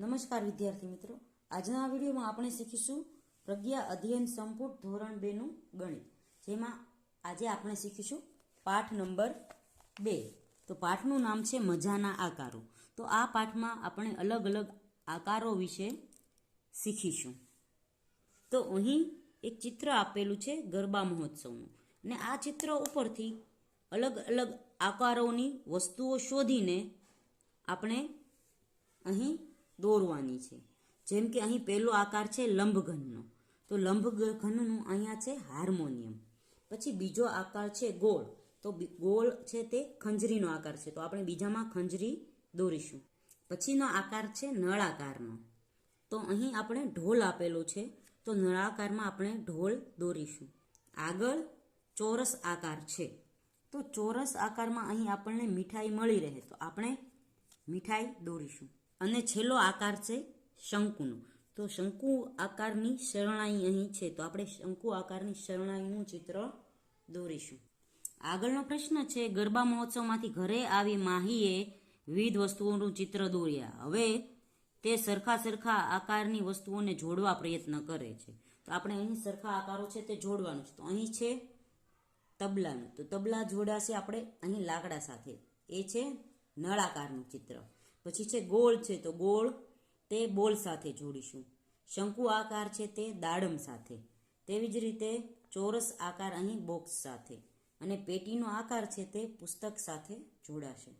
નમસ્કાર વિદ્યાર્થી મિત્રો. આજના વિડીયોમાં આપણે શીખીશું પ્રજ્ઞા અધ્યયન સંપુટ ધોરણ બેનું ગણિત. જેમાં આજે આપણે શીખીશું પાઠ નંબર બે. તો પાઠનું નામ છે મજાના આકારો. તો આ પાઠમાં આપણે અલગ અલગ આકારો વિશે શીખીશું. તો અહીં એક ચિત્ર આપેલું છે ગરબા મહોત્સવનું. અને આ ચિત્ર ઉપરથી અલગ અલગ આકારોની વસ્તુઓ શોધીને આપણે અહીં દોરવાની છે. જેમ કે અહીં પહેલો આકાર છે લંબઘનનો. તો લંબઘનનું અહીંયા છે હાર્મોનિયમ. પછી બીજો આકાર છે ગોળ. તો ગોળ છે તે ખંજરીનો આકાર છે. તો આપણે બીજામાં ખંજરી દોરીશું. પછીનો આકાર છે નળાકારનો. તો અહીં આપણે ઢોલ આપેલો છે. તો નળાકારમાં આપણે ઢોલ દોરીશું. આગળ ચોરસ આકાર છે. તો ચોરસ આકારમાં અહીં આપણને મીઠાઈ મળી રહે. તો આપણે મીઠાઈ દોરીશું. અને છેલ્લો આકાર છે શંકુનો. તો શંકુ આકારની શરણાઈ અહીં છે. તો આપણે શંકુ આકારની શરણાઈનું ચિત્ર દોરીશું. આગળનો પ્રશ્ન છે, ગરબા મહોત્સવમાંથી ઘરે આવી માહીએ વિવિધ વસ્તુઓનું ચિત્ર દોર્યા. હવે તે સરખા સરખા આકારની વસ્તુઓને જોડવા પ્રયત્ન કરે છે. તો આપણે અહીં સરખા આકારો છે તે જોડવાનું છે. તો અહીં છે તબલાનું. તો તબલા જોડાશે આપણે અહીં લાકડા સાથે. એ છે નળાકારનું ચિત્ર. પછી છે ગોળ છે, તો ગોળ તે બોલ સાથે જોડીશું. શંકુ આકાર છે તે દાડમ સાથે. તેવી જ રીતે ચોરસ આકાર અહીં બોક્સ સાથે. અને પેટીનો આકાર છે તે પુસ્તક સાથે જોડાશે.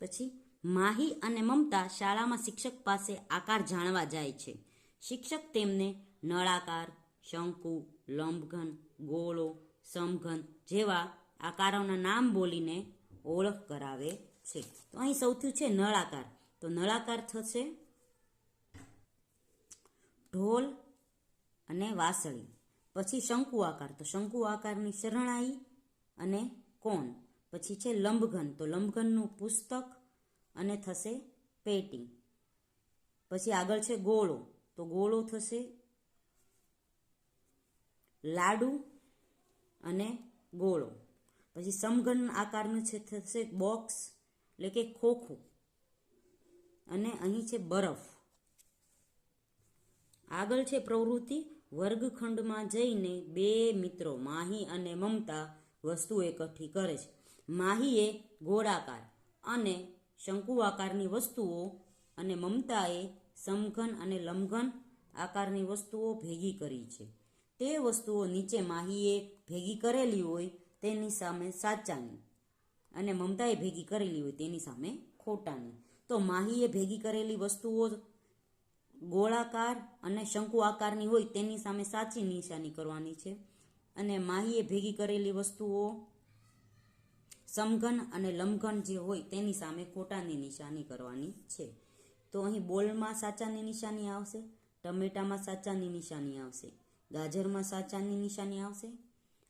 પછી માહી અને મમતા શાળામાં શિક્ષક પાસે આકાર જાણવા જાય છે. શિક્ષક તેમને નળાકાર, શંકુ, લંબઘન, ગોળો, સમઘન જેવા આકારોના નામ બોલીને ઓળખ કરાવે છે. તો અહીં સૌથી છે નળાકાર. તો નળાકાર થશે ઢોલ અને વાસળી. પછી શંકુ આકાર. તો શંકુ આકારની શરણાઈ અને કોણ? પછી છે લંબઘન. તો લંબઘનનું પુસ્તક અને થશે પેટી. પછી આગળ છે ગોળો. તો ગોળો થશે લાડુ અને ગોળો. પછી સમઘન આકારનું છે, થશે બોક્સ, એટલે કે ખોખું. અને અહીં છે બરફ. આગળ છે પ્રવૃત્તિ, વર્ગખંડમાં જઈને બે મિત્રો, માહી અને મમતા, વસ્તુ એકઠી કરે છે. માહીએ ગોળાકાર અને શંકુ આકારની વસ્તુઓ અને મમતાએ સમઘન અને લંબઘન આકારની વસ્તુઓ ભેગી કરી છે. તે વસ્તુઓ નીચે માહીએ ભેગી કરેલી હોય તેની સામે સાચાની અને મમતાએ ભેગી કરેલી હોય તેની સામે ખોટાની. તો માહીએ ભેગી કરેલી વસ્તુઓ ગોળાકાર અને શંકુ આકારની હોય તેની સામે સાચી નિશાની કરવાની છે. અને માહીએ ભેગી કરેલી વસ્તુઓ સમઘન અને લંબઘન જે હોય તેની સામે ખોટાની નિશાની કરવાની છે. તો અહીં બોલમાં સાચાની નિશાની આવશે, ટમેટામાં સાચાની નિશાની આવશે, ગાજરમાં સાચાની નિશાની આવશે,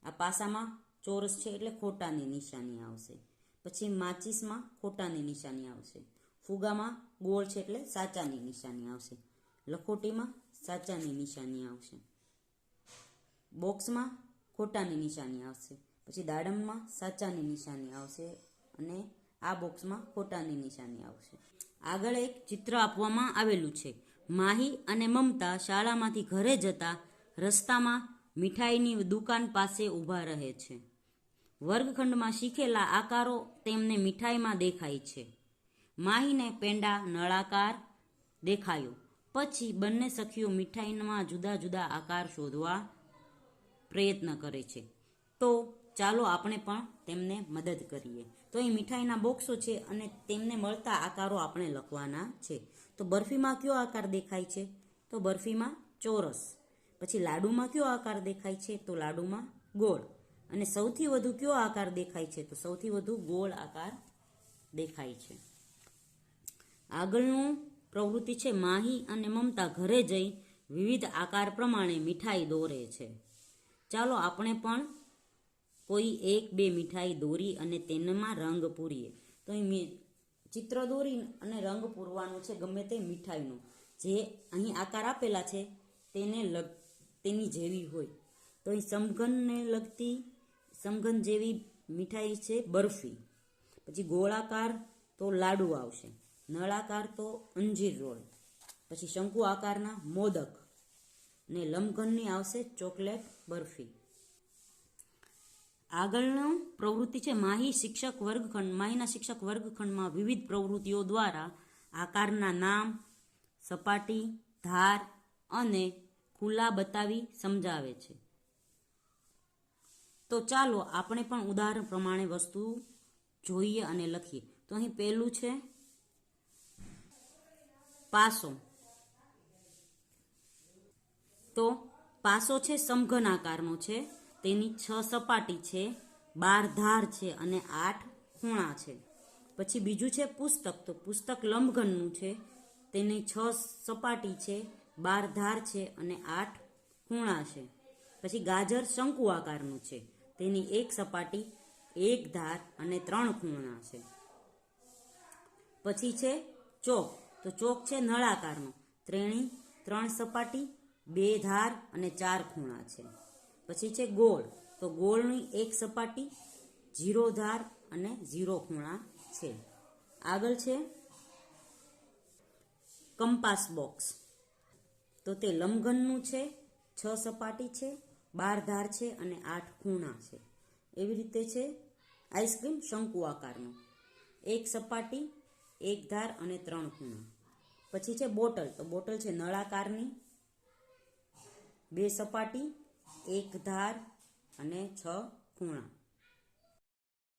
આ પાસામાં ચોરસ છે એટલે ખોટાની નિશાની આવશે. પછી માચીસમાં ખોટાની નિશાની આવશે. ફુગામાં ગોળ છે એટલે સાચાની નિશાની આવશે. લખોટીમાં સાચાની નિશાની આવશે. બોક્સમાં ખોટાની નિશાની આવશે. પછી દાડમમાં સાચાની નિશાની આવશે અને આ બોક્સમાં ખોટાની નિશાની આવશે. આગળ એક ચિત્ર આપવામાં આવેલું છે. માહી અને મમતા શાળામાંથી ઘરે જતા રસ્તામાં મીઠાઈની દુકાન પાસે ઊભા રહે છે. વર્ગખંડમાં શીખેલા આકારો તેમને મીઠાઈમાં દેખાય છે. માહીને પેંડા નળાકાર દેખાયો. પછી બંને સખીઓ મીઠાઈમાં જુદા જુદા આકાર શોધવા પ્રયત્ન કરે છે. તો ચાલો આપણે પણ તેમને મદદ કરીએ. તો અહીં મીઠાઈના બોક્સો છે અને તેમને મળતા આકારો આપણે લખવાના છે. તો બરફીમાં કયો આકાર દેખાય છે? તો બરફીમાં ચોરસ. પછી લાડુમાં કયો આકાર દેખાય છે? તો લાડુમાં ગોળ. અને સૌથી વધુ કયો આકાર દેખાય છે? તો સૌથી વધુ ગોળ આકાર દેખાય છે. આગળનું પ્રવૃત્તિ છે, માહી અને મમતા ઘરે જઈ વિવિધ આકાર પ્રમાણે મીઠાઈ દોરે છે. ચાલો આપણે પણ કોઈ એક બે મીઠાઈ દોરી અને તેનામાં રંગ પૂરીએ. તો ચિત્ર દોરી અને રંગ પૂરવાનું છે, ગમે તે મીઠાઈનું. જે અહીં આકાર આપેલા છે, તેને લગ, તેની જેવી હોય. તો અહીં સમઘનને લગતી સમઘન જેવી મીઠાઈ છે બરફી. પછી ગોળાકાર તો લાડુ આવશે. નળાકાર તો અંજીર રોલ. પછી શંકુ આકારના મોદક. ને લંબઘનની આવશે ચોકલેટ બરફી. આગળનું પ્રવૃત્તિ છે માહી શિક્ષક વર્ગખંડ. માહીના શિક્ષક વર્ગખંડમાં વિવિધ પ્રવૃત્તિઓ દ્વારા આકારના નામ, સપાટી, ધાર અને ખુલ્લા બતાવી સમજાવે છે. તો ચાલો આપણે પણ ઉદાહરણ પ્રમાણે વસ્તુ જોઈએ અને લખીએ. તો અહીં પહેલું છે, પાસો. તો પાસો છે સમઘન આકારનો છે, તેની છ સપાટી છે, બાર ધાર છે અને આઠ ખૂણા છે. પછી બીજું છે પુસ્તક. તો પુસ્તક લંબઘનનું છે, તેની છ સપાટી છે, બાર ધાર છે અને આઠ ખૂણા છે. પછી ગાજર શંકુ આકારનું છે. તેની એક સપાટી, એક ધાર અને ત્રણ ખૂણા છે. પછી છે ચોક. તો ચોક છે નળાકારનો. ત્રેણી ત્રણ સપાટી, બે ધાર અને ચાર ખૂણા છે. પછી છે ગોળ. તો ગોળની એક સપાટી, ઝીરો ધાર અને ઝીરો ખૂણા છે. આગળ છે કંપાસ બોક્સ. તો તે લંબઘનનું છે. છ સપાટી છે. બાર ધાર છે અને આઠ ખૂણા છે. એવી રીતે છે આઈસ્ક્રીમ શંકુ આકારનું. એક સપાટી, એક ધાર અને ત્રણ ખૂણા. પછી છે બોટલ. તો બોટલ છે નળાકારની. બે સપાટી, એક ધાર અને છ ખૂણા.